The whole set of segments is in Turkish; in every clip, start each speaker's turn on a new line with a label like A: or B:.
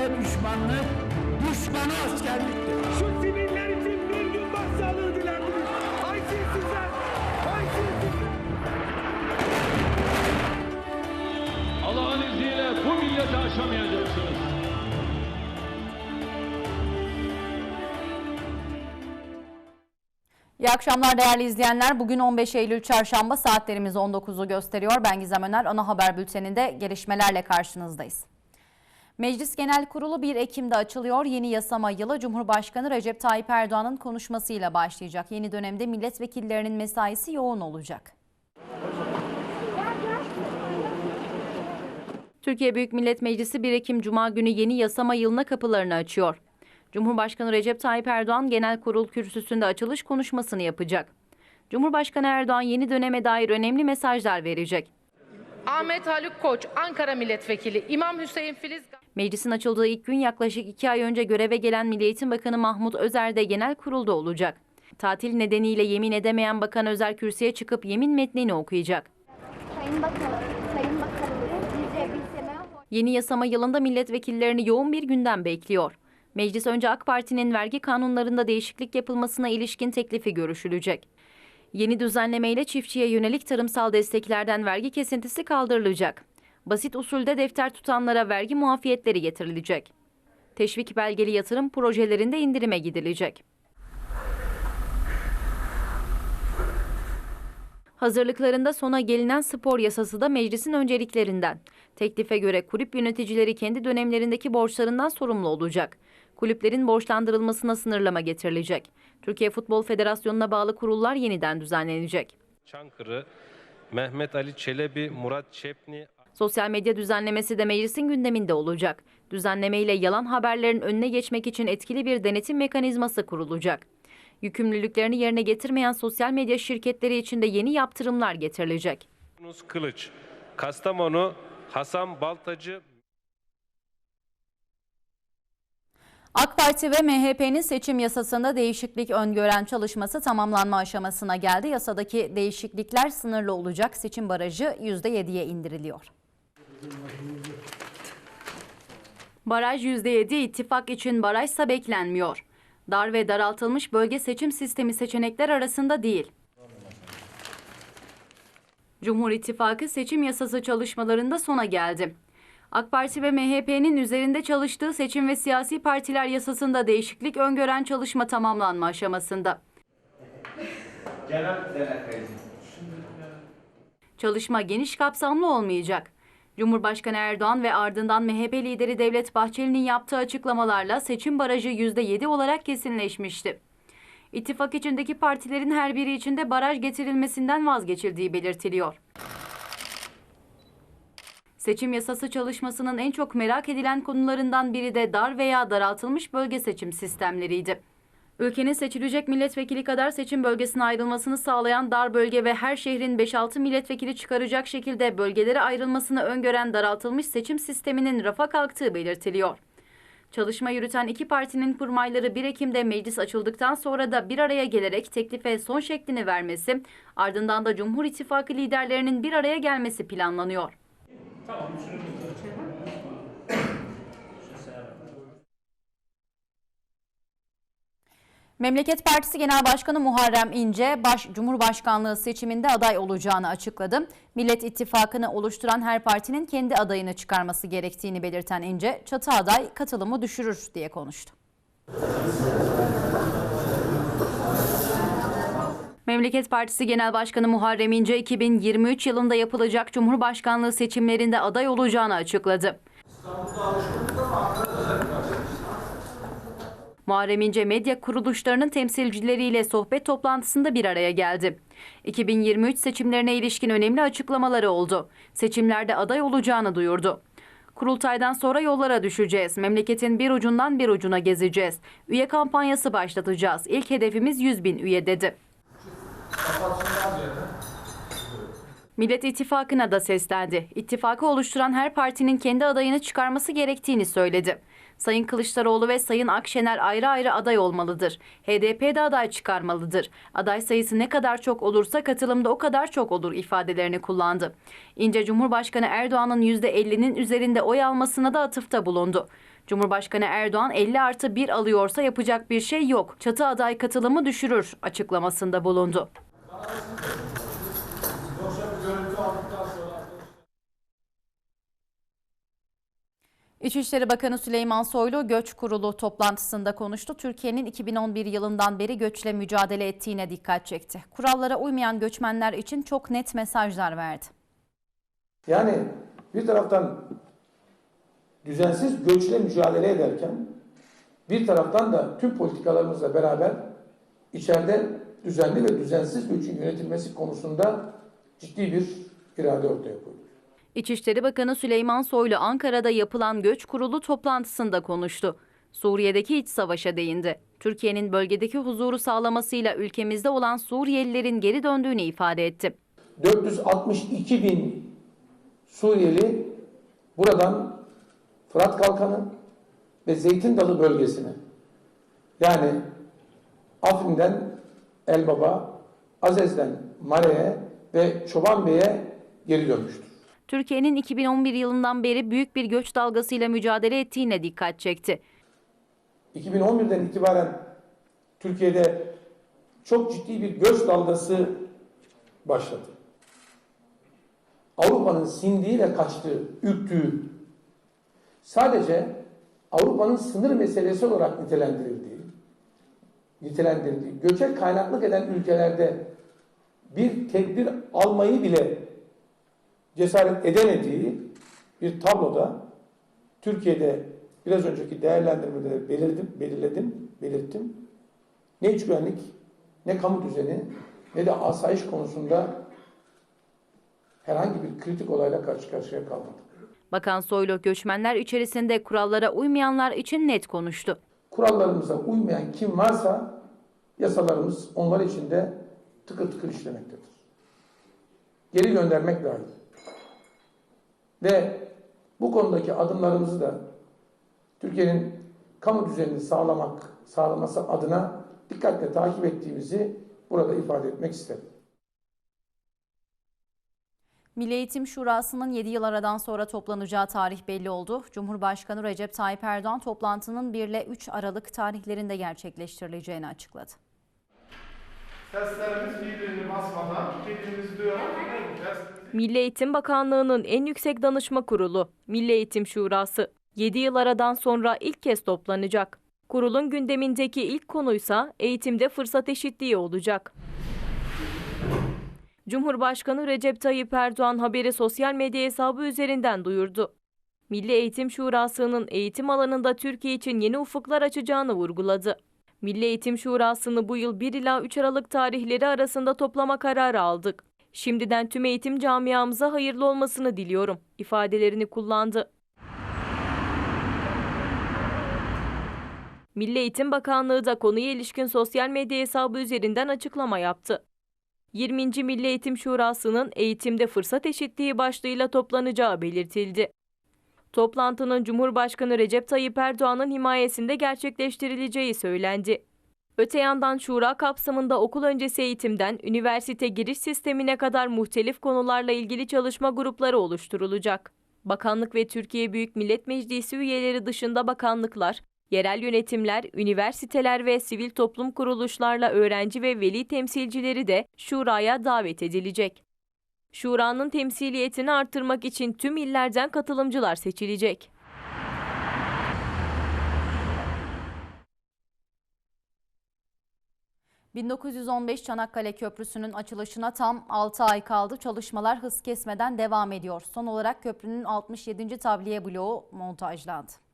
A: ve düşmanlık, düşmanı askerliktir.
B: Şu siviller için bir gün başsağlığı dilendiniz. Haysiyetsizler! Haysiyetsizler!
C: Allah'ın izniyle bu milleti aşamayacaksınız.
D: İyi akşamlar değerli izleyenler. Bugün 15 Eylül Çarşamba saatlerimiz 19'u gösteriyor. Ben Gizem Öner. Ana haber bülteninde gelişmelerle karşınızdayız. Meclis Genel Kurulu 1 Ekim'de açılıyor. Yeni yasama yılı Cumhurbaşkanı Recep Tayyip Erdoğan'ın konuşmasıyla başlayacak. Yeni dönemde milletvekillerinin mesaisi yoğun olacak. Türkiye Büyük Millet Meclisi 1 Ekim Cuma günü yeni yasama yılına kapılarını açıyor. Cumhurbaşkanı Recep Tayyip Erdoğan genel kurul kürsüsünde açılış konuşmasını yapacak. Cumhurbaşkanı Erdoğan yeni döneme dair önemli mesajlar verecek.
E: Ahmet Haluk Koç, Ankara Milletvekili, İmam Hüseyin Filiz
D: Meclisin açıldığı ilk gün yaklaşık iki ay önce göreve gelen Milli Eğitim Bakanı Mahmut Özer de genel kurulda olacak. Tatil nedeniyle yemin edemeyen Bakan Özer kürsüye çıkıp yemin metnini okuyacak.
F: Sayın Bakanım, Sayın Bakanım,
D: Yeni yasama yılında milletvekillerini yoğun bir gündem bekliyor. Meclis önce AK Parti'nin vergi kanunlarında değişiklik yapılmasına ilişkin teklifi görüşülecek. Yeni düzenlemeyle çiftçiye yönelik tarımsal desteklerden vergi kesintisi kaldırılacak. Basit usulde defter tutanlara vergi muafiyetleri getirilecek. Teşvik belgeli yatırım projelerinde indirime gidilecek. Hazırlıklarında sona gelinen spor yasası da meclisin önceliklerinden. Teklife göre kulüp yöneticileri kendi dönemlerindeki borçlarından sorumlu olacak. Kulüplerin borçlandırılmasına sınırlama getirilecek. Türkiye Futbol Federasyonu'na bağlı kurullar yeniden düzenlenecek.
G: Çankırı, Mehmet Ali Çelebi, Murat Çepni,
D: Sosyal medya düzenlemesi de meclisin gündeminde olacak. Düzenlemeyle yalan haberlerin önüne geçmek için etkili bir denetim mekanizması kurulacak. Yükümlülüklerini yerine getirmeyen sosyal medya şirketleri için de yeni yaptırımlar getirilecek.
G: Yunus Kılıç, Kastamonu, Hasan Baltacı,
D: AK Parti ve MHP'nin seçim yasasında değişiklik öngören çalışması tamamlanma aşamasına geldi. Yasadaki değişiklikler sınırlı olacak. Seçim barajı %7'ye indiriliyor. Baraj %7 ittifak için barajsa beklenmiyor. Dar ve daraltılmış bölge seçim sistemi seçenekler arasında değil. Cumhur İttifakı seçim yasası çalışmalarında sona geldi. AK Parti ve MHP'nin üzerinde çalıştığı seçim ve siyasi partiler yasasında değişiklik öngören çalışma tamamlanma aşamasında. Çalışma geniş kapsamlı olmayacak. Cumhurbaşkanı Erdoğan ve ardından MHP lideri Devlet Bahçeli'nin yaptığı açıklamalarla seçim barajı %7 olarak kesinleşmişti. İttifak içindeki partilerin her biri içinde baraj getirilmesinden vazgeçildiği belirtiliyor. Seçim yasası çalışmasının en çok merak edilen konularından biri de dar veya daraltılmış bölge seçim sistemleriydi. Ülkenin seçilecek milletvekili kadar seçim bölgesine ayrılmasını sağlayan dar bölge ve her şehrin 5-6 milletvekili çıkaracak şekilde bölgelere ayrılmasını öngören daraltılmış seçim sisteminin rafa kalktığı belirtiliyor. Çalışma yürüten iki partinin kurmayları 1 Ekim'de meclis açıldıktan sonra da bir araya gelerek teklife son şeklini vermesi, ardından da Cumhur İttifakı liderlerinin bir araya gelmesi planlanıyor. Memleket Partisi Genel Başkanı Muharrem İnce, baş, Cumhurbaşkanlığı seçiminde aday olacağını açıkladı. Millet İttifakı'nı oluşturan her partinin kendi adayını çıkarması gerektiğini belirten İnce, çatı aday katılımı düşürür diye konuştu. Memleket Partisi Genel Başkanı Muharrem İnce 2023 yılında yapılacak Cumhurbaşkanlığı seçimlerinde aday olacağını açıkladı. Muharrem İnce medya kuruluşlarının temsilcileriyle sohbet toplantısında bir araya geldi. 2023 seçimlerine ilişkin önemli açıklamaları oldu. Seçimlerde aday olacağını duyurdu. Kurultaydan sonra yollara düşeceğiz. Memleketin bir ucundan bir ucuna gezeceğiz. Üye kampanyası başlatacağız. İlk hedefimiz 100 bin üye dedi. Millet İttifakı'na da seslendi. İttifakı oluşturan her partinin kendi adayını çıkarması gerektiğini söyledi. Sayın Kılıçdaroğlu ve Sayın Akşener ayrı ayrı aday olmalıdır. HDP de aday çıkarmalıdır. Aday sayısı ne kadar çok olursa katılım da o kadar çok olur ifadelerini kullandı. İnce Cumhurbaşkanı Erdoğan'ın %50'nin üzerinde oy almasına da atıfta bulundu. Cumhurbaşkanı Erdoğan 50 artı 1 alıyorsa yapacak bir şey yok. Çatı aday katılımı düşürür açıklamasında bulundu. İçişleri Bakanı Süleyman Soylu göç kurulu toplantısında konuştu. Türkiye'nin 2011 yılından beri göçle mücadele ettiğine dikkat çekti. Kurallara uymayan göçmenler için çok net mesajlar verdi.
H: Yani bir taraftan düzensiz göçle mücadele ederken bir taraftan da tüm politikalarımızla beraber içeride düzenli ve düzensiz göçün yönetilmesi konusunda ciddi bir irade ortaya koyuyor.
D: İçişleri Bakanı Süleyman Soylu Ankara'da yapılan göç kurulu toplantısında konuştu. Suriye'deki iç savaşa değindi. Türkiye'nin bölgedeki huzuru sağlamasıyla ülkemizde olan Suriyelilerin geri döndüğünü ifade etti.
H: 462 bin Suriyeli buradan Fırat Kalkanı ve Zeytin Dalı bölgesine yani Afrin'den Elbaba, Azez'den Mare'ye ve Çobanbey'e geri dönmüştür.
D: Türkiye'nin 2011 yılından beri büyük bir göç dalgasıyla mücadele ettiğine dikkat çekti.
H: 2011'den itibaren Türkiye'de çok ciddi bir göç dalgası başladı. Avrupa'nın sindiği ve kaçtığı, ürktüğü, sadece Avrupa'nın sınır meselesi olarak nitelendirildiği, nitelendirildiği, göçe kaynaklık eden ülkelerde bir tedbir almayı bile cesaret edemediği bir tabloda Türkiye'de biraz önceki değerlendirmede belirdim, belirledim, belirttim. Ne iç güvenlik, ne kamu düzeni, ne de asayiş konusunda herhangi bir kritik olayla karşı karşıya kalmadık.
D: Bakan Soylu göçmenler içerisinde kurallara uymayanlar için net konuştu.
H: Kurallarımıza uymayan kim varsa yasalarımız onlar için de tıkır tıkır işlemektedir. Geri göndermek dahil. Ve bu konudaki adımlarımızı da Türkiye'nin kamu düzenini sağlamak, sağlaması adına dikkatle takip ettiğimizi burada ifade etmek isterim.
D: Milli Eğitim Şurası'nın 7 yıl aradan sonra toplanacağı tarih belli oldu. Cumhurbaşkanı Recep Tayyip Erdoğan toplantının 1 ile 3 Aralık tarihlerinde gerçekleştirileceğini açıkladı.
B: Seslerimiz birbirini basmadan birbirimizi
I: Milli Eğitim Bakanlığı'nın en yüksek danışma kurulu, Milli Eğitim Şurası, 7 yıl aradan sonra ilk kez toplanacak. Kurulun gündemindeki ilk konuysa eğitimde fırsat eşitliği olacak. Cumhurbaşkanı Recep Tayyip Erdoğan haberi sosyal medya hesabı üzerinden duyurdu. Milli Eğitim Şurası'nın eğitim alanında Türkiye için yeni ufuklar açacağını vurguladı. Milli Eğitim Şurası'nı bu yıl 1 ila 3 Aralık tarihleri arasında toplama kararı aldık. Şimdiden tüm eğitim camiamıza hayırlı olmasını diliyorum ifadelerini kullandı. Milli Eğitim Bakanlığı da konuya ilişkin sosyal medya hesabı üzerinden açıklama yaptı. 20. Milli Eğitim Şurası'nın eğitimde fırsat eşitliği başlığıyla toplanacağı belirtildi. Toplantının Cumhurbaşkanı Recep Tayyip Erdoğan'ın himayesinde gerçekleştirileceği söylendi. Öte yandan şura kapsamında okul öncesi eğitimden üniversite giriş sistemine kadar muhtelif konularla ilgili çalışma grupları oluşturulacak. Bakanlık ve Türkiye Büyük Millet Meclisi üyeleri dışında bakanlıklar, yerel yönetimler, üniversiteler ve sivil toplum kuruluşlarla öğrenci ve veli temsilcileri de şuraya davet edilecek. Şuranın temsiliyetini artırmak için tüm illerden katılımcılar seçilecek.
D: ...1915 Çanakkale Köprüsü'nün açılışına tam 6 ay kaldı. Çalışmalar hız kesmeden devam ediyor. Son olarak köprünün 67. tabliye bloğu montajlandı.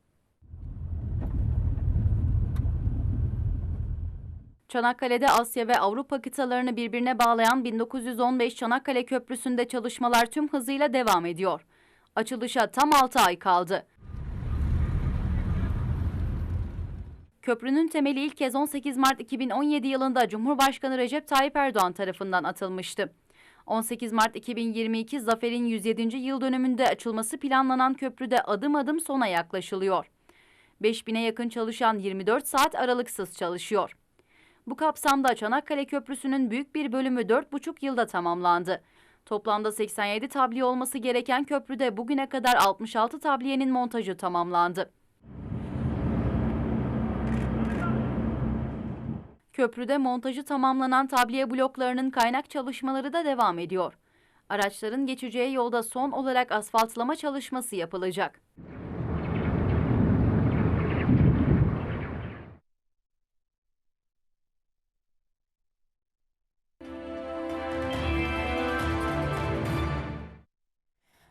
D: Çanakkale'de Asya ve Avrupa kıtalarını birbirine bağlayan 1915 Çanakkale Köprüsü'nde çalışmalar tüm hızıyla devam ediyor. Açılışa tam 6 ay kaldı. Köprünün temeli ilk kez 18 Mart 2017 yılında Cumhurbaşkanı Recep Tayyip Erdoğan tarafından atılmıştı. 18 Mart 2022 Zafer'in 107. yıl dönümünde açılması planlanan köprüde adım adım sona yaklaşılıyor. 5000'e yakın çalışan 24 saat aralıksız çalışıyor. Bu kapsamda Çanakkale Köprüsü'nün büyük bir bölümü 4,5 yılda tamamlandı. Toplamda 87 tabliye olması gereken köprüde bugüne kadar 66 tabliyenin montajı tamamlandı. Köprüde montajı tamamlanan tabliye bloklarının kaynak çalışmaları da devam ediyor. Araçların geçeceği yolda son olarak asfaltlama çalışması yapılacak.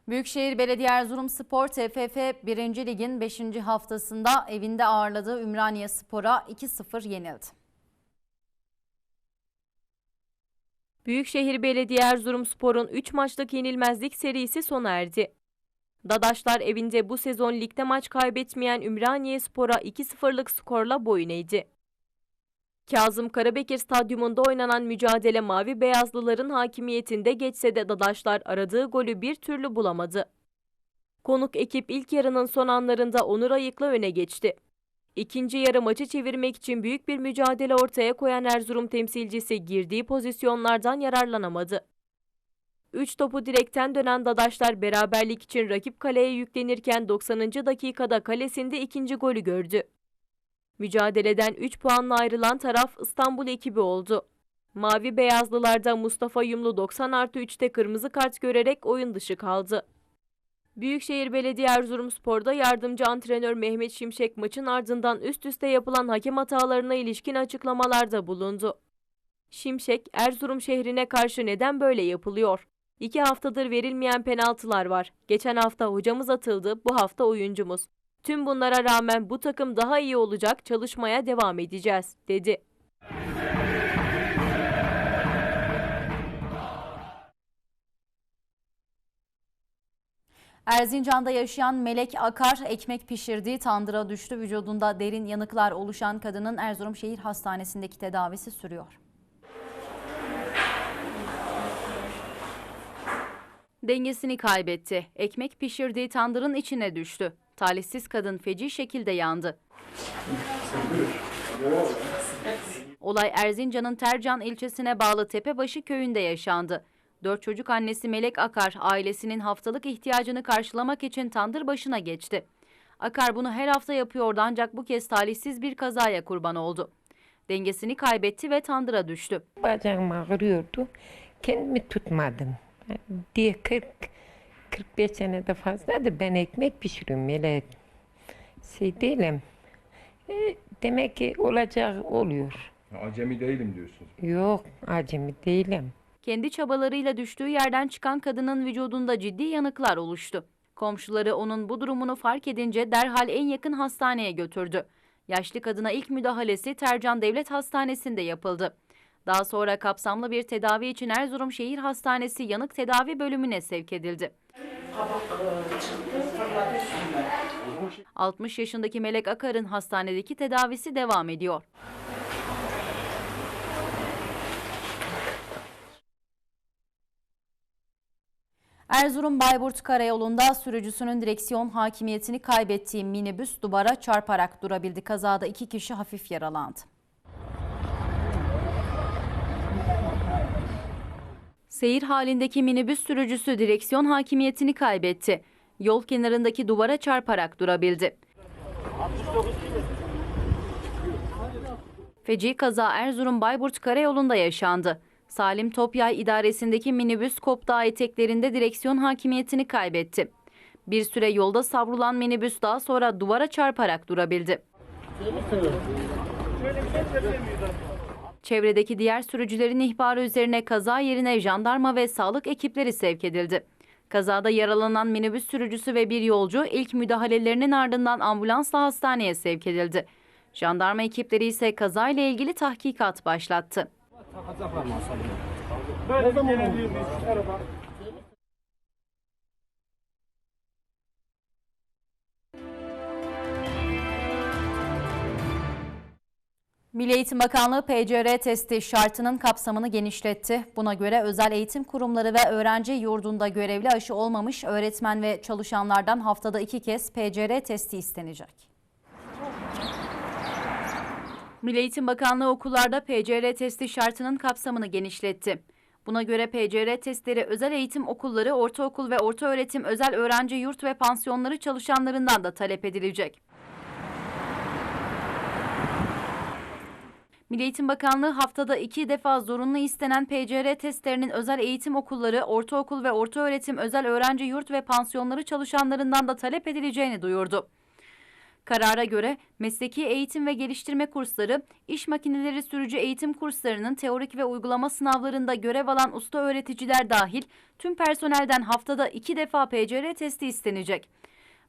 D: Büyükşehir Belediye Erzurum Spor TFF 1. Lig'in 5. haftasında evinde ağırladığı Ümraniye Spor'a 2-0 yenildi.
I: Büyükşehir Belediye Erzurumspor'un 3 maçlık yenilmezlik serisi sona erdi. Dadaşlar evinde bu sezon ligde maç kaybetmeyen Ümraniye Spor'a 2-0'lık skorla boyun eğdi. Kazım Karabekir Stadyumunda oynanan mücadele Mavi Beyazlıların hakimiyetinde geçse de Dadaşlar aradığı golü bir türlü bulamadı. Konuk ekip ilk yarının son anlarında Onur Ayık'la öne geçti. İkinci yarı maçı çevirmek için büyük bir mücadele ortaya koyan Erzurum temsilcisi girdiği pozisyonlardan yararlanamadı. Üç topu direkten dönen Dadaşlar beraberlik için rakip kaleye yüklenirken 90. dakikada kalesinde ikinci golü gördü. Mücadeleden 3 puanla ayrılan taraf İstanbul ekibi oldu. Mavi Beyazlılarda Mustafa Yumlu 90 artı 3'te kırmızı kart görerek oyun dışı kaldı. Büyükşehir Belediye Erzurumspor'da yardımcı antrenör Mehmet Şimşek maçın ardından üst üste yapılan hakem hatalarına ilişkin açıklamalarda bulundu. Şimşek, Erzurum şehrine karşı neden böyle yapılıyor? İki haftadır verilmeyen penaltılar var. Geçen hafta hocamız atıldı, bu hafta oyuncumuz. Tüm bunlara rağmen bu takım daha iyi olacak, çalışmaya devam edeceğiz, dedi.
D: Erzincan'da yaşayan Melek Akar ekmek pişirdiği tandıra düştü. Vücudunda derin yanıklar oluşan kadının Erzurum Şehir Hastanesi'ndeki tedavisi sürüyor. Dengesini kaybetti. Ekmek pişirdiği tandırın içine düştü. Talihsiz kadın feci şekilde yandı. Olay Erzincan'ın Tercan ilçesine bağlı Tepebaşı köyünde yaşandı. Dört çocuk annesi Melek Akar ailesinin haftalık ihtiyacını karşılamak için tandır başına geçti. Akar bunu her hafta yapıyordu ancak bu kez talihsiz bir kazaya kurban oldu. Dengesini kaybetti ve tandıra düştü.
J: Bacağım ağrıyordu. Kendimi tutmadım. Diye 40 45 senede fazladır ben ekmek pişiriyorum öyle şey değilim. E, demek ki olacak oluyor.
K: Acemi değilim diyorsunuz.
J: Yok acemi değilim.
D: Kendi çabalarıyla düştüğü yerden çıkan kadının vücudunda ciddi yanıklar oluştu. Komşuları onun bu durumunu fark edince derhal en yakın hastaneye götürdü. Yaşlı kadına ilk müdahalesi Tercan Devlet Hastanesi'nde yapıldı. Daha sonra kapsamlı bir tedavi için Erzurum Şehir Hastanesi Yanık Tedavi Bölümüne sevk edildi. 60 yaşındaki Melek Akar'ın hastanedeki tedavisi devam ediyor. Erzurum Bayburt Karayolu'nda sürücüsünün direksiyon hakimiyetini kaybettiği minibüs duvara çarparak durabildi. Kazada iki kişi hafif yaralandı. Seyir halindeki minibüs sürücüsü direksiyon hakimiyetini kaybetti. Yol kenarındaki duvara çarparak durabildi. Feci kaza Erzurum Bayburt Karayolu'nda yaşandı. Salim Topyay idaresindeki minibüs Kopdağ eteklerinde direksiyon hakimiyetini kaybetti. Bir süre yolda savrulan minibüs daha sonra duvara çarparak durabildi. Çevredeki diğer sürücülerin ihbarı üzerine kaza yerine jandarma ve sağlık ekipleri sevk edildi. Kazada yaralanan minibüs sürücüsü ve bir yolcu ilk müdahalelerinin ardından ambulansla hastaneye sevk edildi. Jandarma ekipleri ise kazayla ilgili tahkikat başlattı. Milli Eğitim Bakanlığı PCR testi şartının kapsamını genişletti. Buna göre özel eğitim kurumları ve öğrenci yurdunda görevli aşı olmamış öğretmen ve çalışanlardan haftada iki kez PCR testi istenecek. Milli Eğitim Bakanlığı okullarda PCR testi şartının kapsamını genişletti. Buna göre PCR testleri özel eğitim okulları, ortaokul ve ortaöğretim özel öğrenci yurt ve pansiyonları çalışanlarından da talep edilecek. Milli Eğitim Bakanlığı haftada iki defa zorunlu istenen PCR testlerinin özel eğitim okulları, ortaokul ve ortaöğretim özel öğrenci yurt ve pansiyonları çalışanlarından da talep edileceğini duyurdu. Karara göre mesleki eğitim ve geliştirme kursları, iş makineleri sürücü eğitim kurslarının teorik ve uygulama sınavlarında görev alan usta öğreticiler dahil tüm personelden haftada iki defa PCR testi istenecek.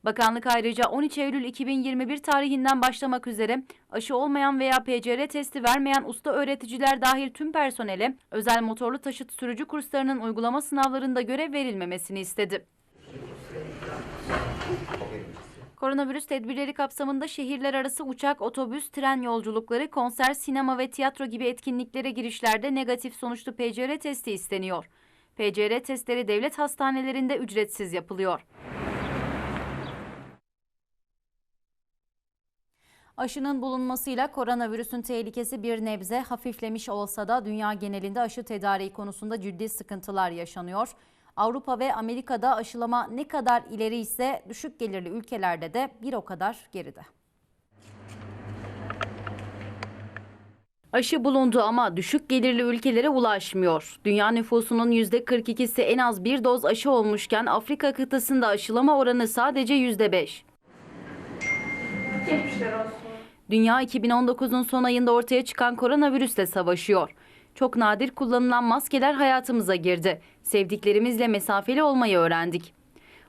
D: Bakanlık ayrıca 13 Eylül 2021 tarihinden başlamak üzere aşı olmayan veya PCR testi vermeyen usta öğreticiler dahil tüm personele özel motorlu taşıt sürücü kurslarının uygulama sınavlarında görev verilmemesini istedi. Koronavirüs tedbirleri kapsamında şehirler arası uçak, otobüs, tren yolculukları, konser, sinema ve tiyatro gibi etkinliklere girişlerde negatif sonuçlu PCR testi isteniyor. PCR testleri devlet hastanelerinde ücretsiz yapılıyor. Aşının bulunmasıyla koronavirüsün tehlikesi bir nebze hafiflemiş olsa da dünya genelinde aşı tedariği konusunda ciddi sıkıntılar yaşanıyor. Avrupa ve Amerika'da aşılama ne kadar ileri ise düşük gelirli ülkelerde de bir o kadar geride. Aşı bulundu ama düşük gelirli ülkelere ulaşmıyor. Dünya nüfusunun %42'si en az bir doz aşı olmuşken Afrika kıtasında aşılama oranı sadece %5. Dünya 2019'un son ayında ortaya çıkan koronavirüsle savaşıyor. Çok nadir kullanılan maskeler hayatımıza girdi. Sevdiklerimizle mesafeli olmayı öğrendik.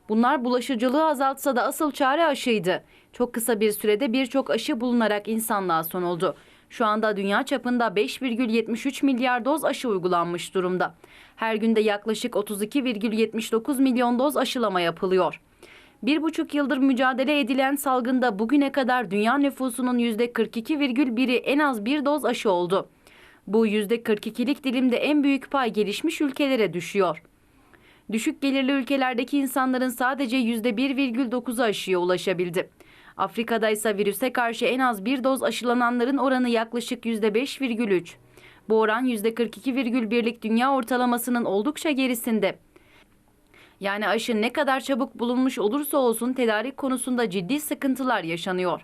D: Bunlar bulaşıcılığı azaltsa da asıl çare aşıydı. Çok kısa bir sürede birçok aşı bulunarak insanlığa sonuldu. Şu anda dünya çapında 5,73 milyar doz aşı uygulanmış durumda. Her günde yaklaşık 32,79 milyon doz aşılama yapılıyor. Bir buçuk yıldır mücadele edilen salgında bugüne kadar dünya nüfusunun %42,1'i en az bir doz aşı oldu. Bu %42'lik dilimde en büyük pay gelişmiş ülkelere düşüyor. Düşük gelirli ülkelerdeki insanların sadece %1,9'u aşıya ulaşabildi. Afrika'da ise virüse karşı en az bir doz aşılananların oranı yaklaşık %5,3. Bu oran %42,1'lik dünya ortalamasının oldukça gerisinde. Yani aşı ne kadar çabuk bulunmuş olursa olsun tedarik konusunda ciddi sıkıntılar yaşanıyor.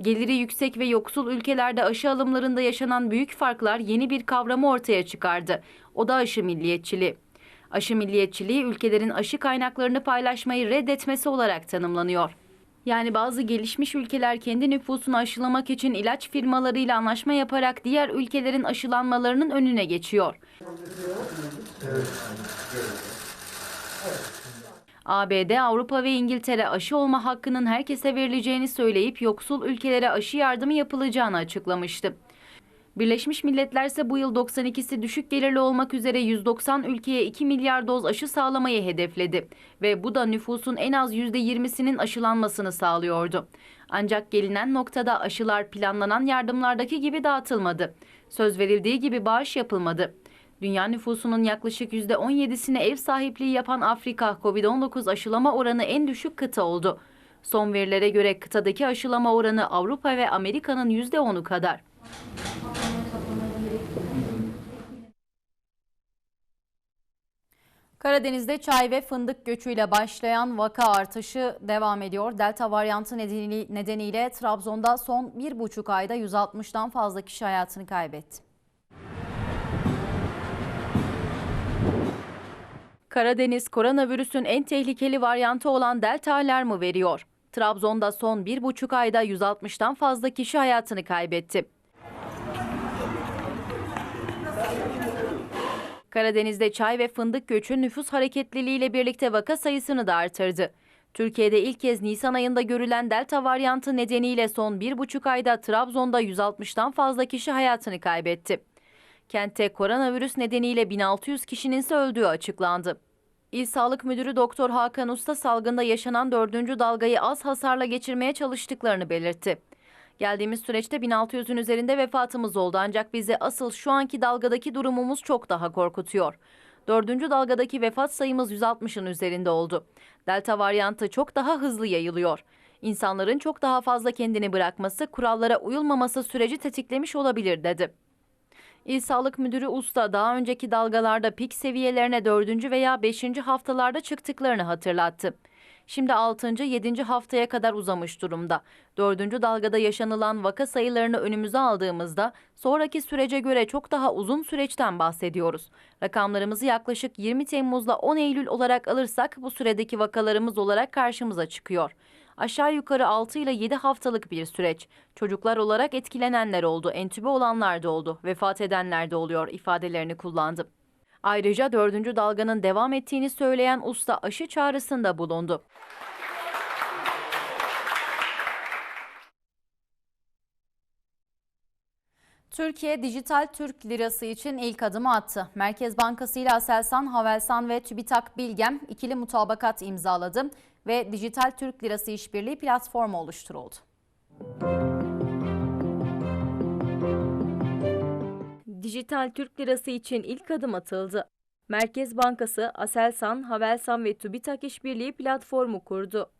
D: Geliri yüksek ve yoksul ülkelerde aşı alımlarında yaşanan büyük farklar yeni bir kavramı ortaya çıkardı. O da aşı milliyetçiliği. Aşı milliyetçiliği ülkelerin aşı kaynaklarını paylaşmayı reddetmesi olarak tanımlanıyor. Yani bazı gelişmiş ülkeler kendi nüfusunu aşılamak için ilaç firmalarıyla anlaşma yaparak diğer ülkelerin aşılanmalarının önüne geçiyor. ABD, Avrupa ve İngiltere aşı olma hakkının herkese verileceğini söyleyip yoksul ülkelere aşı yardımı yapılacağını açıklamıştı. Birleşmiş Milletler ise bu yıl 92'si düşük gelirli olmak üzere 190 ülkeye 2 milyar doz aşı sağlamayı hedefledi ve bu da nüfusun en az %20'sinin aşılanmasını sağlıyordu. Ancak gelinen noktada aşılar planlanan yardımlardaki gibi dağıtılmadı. Söz verildiği gibi bağış yapılmadı. Dünya nüfusunun yaklaşık %17'sine ev sahipliği yapan Afrika, Covid-19 aşılama oranı en düşük kıta oldu. Son verilere göre kıtadaki aşılama oranı Avrupa ve Amerika'nın %10'u kadar. Karadeniz'de çay ve fındık göçüyle başlayan vaka artışı devam ediyor. Delta varyantı nedeniyle Trabzon'da son bir buçuk ayda 160'dan fazla kişi hayatını kaybetti. Karadeniz koronavirüsün en tehlikeli varyantı olan delta alarmı veriyor. Trabzon'da son bir buçuk ayda 160'tan fazla kişi hayatını kaybetti. Karadeniz'de çay ve fındık göçü nüfus hareketliliğiyle birlikte vaka sayısını da artırdı. Türkiye'de ilk kez Nisan ayında görülen delta varyantı nedeniyle son bir buçuk ayda Trabzon'da 160'tan fazla kişi hayatını kaybetti. Kentte koronavirüs nedeniyle 1600 kişinin ise öldüğü açıklandı. İl Sağlık Müdürü Doktor Hakan Usta salgında yaşanan dördüncü dalgayı az hasarla geçirmeye çalıştıklarını belirtti. Geldiğimiz süreçte 1600'ün üzerinde vefatımız oldu ancak bizi asıl şu anki dalgadaki durumumuz çok daha korkutuyor. Dördüncü dalgadaki vefat sayımız 160'ın üzerinde oldu. Delta varyantı çok daha hızlı yayılıyor. İnsanların çok daha fazla kendini bırakması, kurallara uyulmaması süreci tetiklemiş olabilir dedi. İl Sağlık Müdürü Usta daha önceki dalgalarda pik seviyelerine 4. veya 5. haftalarda çıktıklarını hatırlattı. Şimdi 6. 7. haftaya kadar uzamış durumda. 4. dalgada yaşanılan vaka sayılarını önümüze aldığımızda sonraki sürece göre çok daha uzun süreçten bahsediyoruz. Rakamlarımızı yaklaşık 20 Temmuz'la 10 Eylül olarak alırsak bu süredeki vakalarımız olarak karşımıza çıkıyor. Aşağı yukarı 6 ile 7 haftalık bir süreç. Çocuklar olarak etkilenenler oldu, entübe olanlar da oldu, vefat edenler de oluyor ifadelerini kullandı. Ayrıca dördüncü dalganın devam ettiğini söyleyen usta aşı çağrısında bulundu. Türkiye dijital Türk lirası için ilk adımı attı. Merkez Bankası ile Aselsan, Havelsan ve TÜBİTAK Bilgem ikili mutabakat imzaladı ve dijital Türk lirası işbirliği platformu oluşturuldu.
I: Dijital Türk Lirası için ilk adım atıldı. Merkez Bankası, Aselsan, Havelsan ve TÜBİTAK İşbirliği platformu kurdu.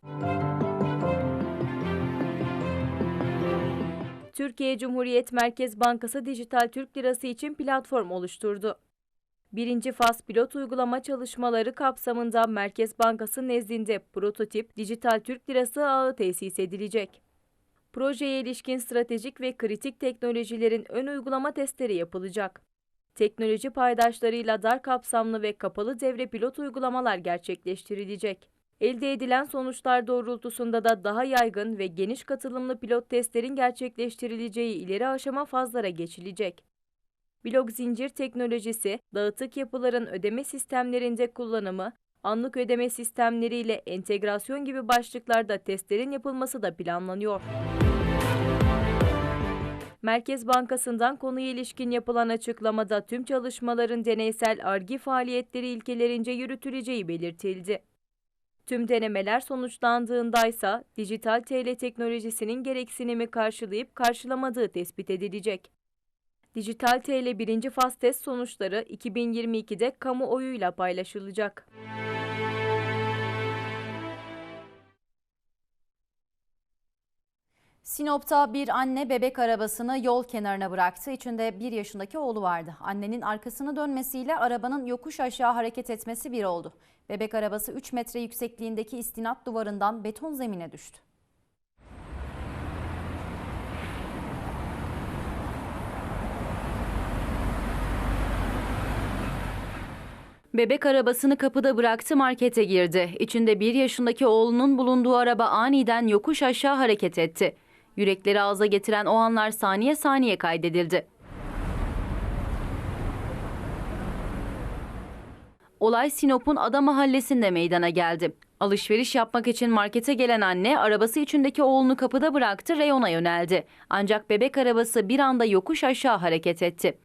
I: Türkiye Cumhuriyet Merkez Bankası Dijital Türk Lirası için platform oluşturdu. Birinci faz pilot uygulama çalışmaları kapsamında Merkez Bankası nezdinde prototip Dijital Türk Lirası ağı tesis edilecek. Projeye ilişkin stratejik ve kritik teknolojilerin ön uygulama testleri yapılacak. Teknoloji paydaşlarıyla dar kapsamlı ve kapalı devre pilot uygulamalar gerçekleştirilecek. Elde edilen sonuçlar doğrultusunda da daha yaygın ve geniş katılımlı pilot testlerin gerçekleştirileceği ileri aşama fazlara geçilecek. Blok zincir teknolojisi, dağıtık yapıların ödeme sistemlerinde kullanımı, anlık ödeme sistemleriyle entegrasyon gibi başlıklarda testlerin yapılması da planlanıyor. Merkez Bankası'ndan konuya ilişkin yapılan açıklamada tüm çalışmaların deneysel argi faaliyetleri ilkelerince yürütüleceği belirtildi. Tüm denemeler sonuçlandığında ise dijital TL teknolojisinin gereksinimi karşılayıp karşılamadığı tespit edilecek. Dijital TL birinci faz test sonuçları 2022'de kamuoyuyla paylaşılacak.
D: Sinop'ta bir anne bebek arabasını yol kenarına bıraktı. İçinde bir yaşındaki oğlu vardı. Annenin arkasını dönmesiyle arabanın yokuş aşağı hareket etmesi bir oldu. Bebek arabası 3 metre yüksekliğindeki istinat duvarından beton zemine düştü. Bebek arabasını kapıda bıraktı markete girdi. İçinde bir yaşındaki oğlunun bulunduğu araba aniden yokuş aşağı hareket etti. Yürekleri ağza getiren o anlar saniye saniye kaydedildi. Olay Sinop'un Ada Mahallesi'nde meydana geldi. Alışveriş yapmak için markete gelen anne arabası içindeki oğlunu kapıda bıraktı reyona yöneldi. Ancak bebek arabası bir anda yokuş aşağı hareket etti.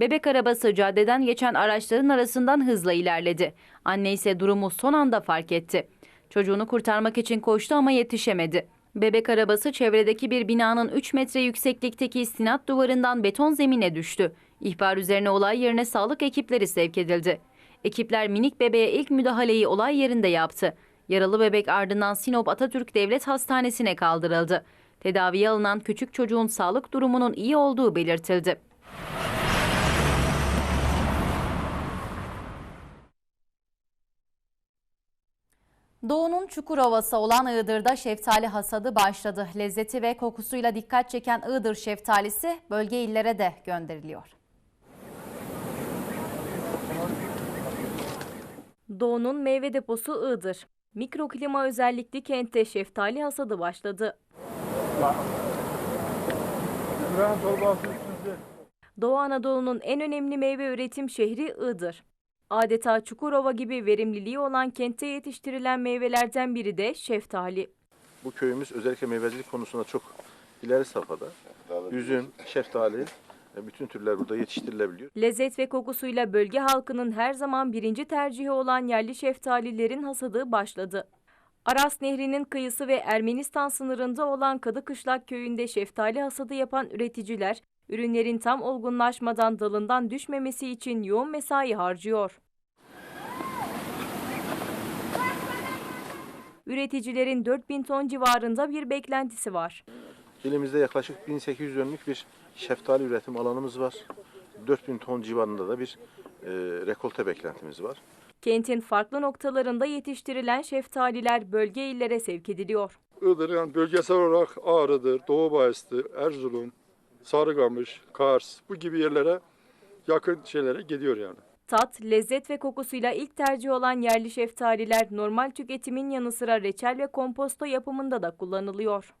D: Bebek arabası caddeden geçen araçların arasından hızla ilerledi. Anne ise durumu son anda fark etti. Çocuğunu kurtarmak için koştu ama yetişemedi. Bebek arabası çevredeki bir binanın 3 metre yükseklikteki istinat duvarından beton zemine düştü. İhbar üzerine olay yerine sağlık ekipleri sevk edildi. Ekipler minik bebeğe ilk müdahaleyi olay yerinde yaptı. Yaralı bebek ardından Sinop Atatürk Devlet Hastanesi'ne kaldırıldı. Tedaviye alınan küçük çocuğun sağlık durumunun iyi olduğu belirtildi. Doğu'nun Çukurova'sı olan Iğdır'da şeftali hasadı başladı. Lezzeti ve kokusuyla dikkat çeken Iğdır şeftalisi bölge illere de gönderiliyor.
I: Doğu'nun meyve deposu Iğdır. Mikroklima özellikli kentte şeftali hasadı başladı. Doğu Anadolu'nun en önemli meyve üretim şehri Iğdır. Adeta Çukurova gibi verimliliği olan kentte yetiştirilen meyvelerden biri de şeftali.
K: Bu köyümüz özellikle meyvecilik konusunda çok ileri safhada. Üzüm, şeftali, e, bütün türler burada yetiştirilebiliyor.
I: Lezzet ve kokusuyla bölge halkının her zaman birinci tercihi olan yerli şeftalilerin hasadı başladı. Aras Nehri'nin kıyısı ve Ermenistan sınırında olan Kadıkışlak köyünde şeftali hasadı yapan üreticiler, ürünlerin tam olgunlaşmadan dalından düşmemesi için yoğun mesai harcıyor. Üreticilerin 4000 ton civarında bir beklentisi var.
K: İlimizde yaklaşık 1800 dönümlük bir şeftali üretim alanımız var. 4000 ton civarında da bir e, rekolte beklentimiz var.
I: Kentin farklı noktalarında yetiştirilen şeftaliler bölge illere sevk ediliyor.
L: Iğdır yani bölgesel olarak Ağrı'dır, Doğu Bayez'dir, Erzurum, Sarıkamış, Kars bu gibi yerlere yakın şeylere gidiyor yani.
I: Tat, lezzet ve kokusuyla ilk tercih olan yerli şeftaliler normal tüketimin yanı sıra reçel ve komposto yapımında da kullanılıyor.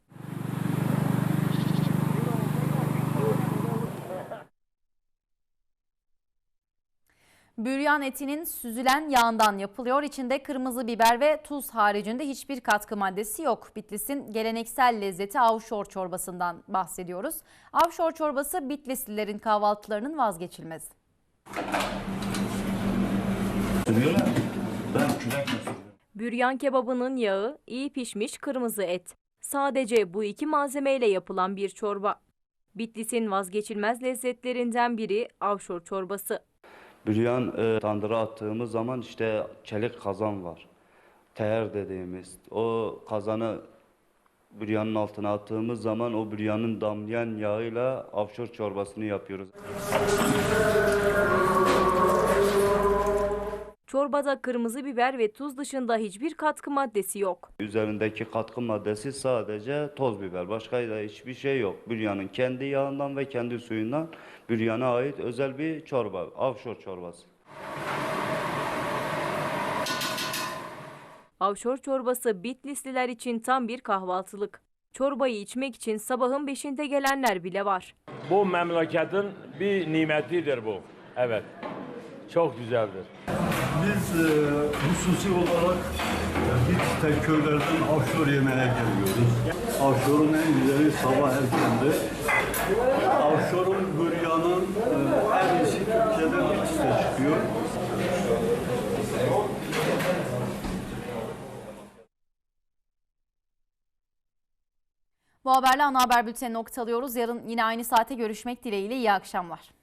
D: Büryan etinin süzülen yağından yapılıyor. İçinde kırmızı biber ve tuz haricinde hiçbir katkı maddesi yok. Bitlis'in geleneksel lezzeti avşor çorbasından bahsediyoruz. Avşor çorbası Bitlislilerin kahvaltılarının vazgeçilmezi.
I: Büryan kebabının yağı, iyi pişmiş kırmızı et. Sadece bu iki malzemeyle yapılan bir çorba. Bitlis'in vazgeçilmez lezzetlerinden biri avşor çorbası.
M: Büryan e, tandıra attığımız zaman işte çelik kazan var. Teher dediğimiz. O kazanı büryanın altına attığımız zaman o büryanın damlayan yağıyla avşor çorbasını yapıyoruz.
I: Çorbada kırmızı biber ve tuz dışında hiçbir katkı maddesi yok.
M: Üzerindeki katkı maddesi sadece toz biber. Başka da hiçbir şey yok. Büryanın kendi yağından ve kendi suyundan büryana ait özel bir çorba. Avşor çorbası.
I: Avşor çorbası Bitlisliler için tam bir kahvaltılık. Çorbayı içmek için sabahın beşinde gelenler bile var.
A: Bu memleketin bir nimetidir bu. Evet. Çok güzeldir.
L: Biz e, hususi olarak Bitlis'te köylerden avşor yemeye geliyoruz. Avşorun en güzeli sabah erkendi. Avşorun, büryanın e, en iyisi Türkiye'den Bitlis'te çıkıyor.
D: Bu haberle ana haber bülteni noktalıyoruz. Yarın yine aynı saate görüşmek dileğiyle iyi akşamlar.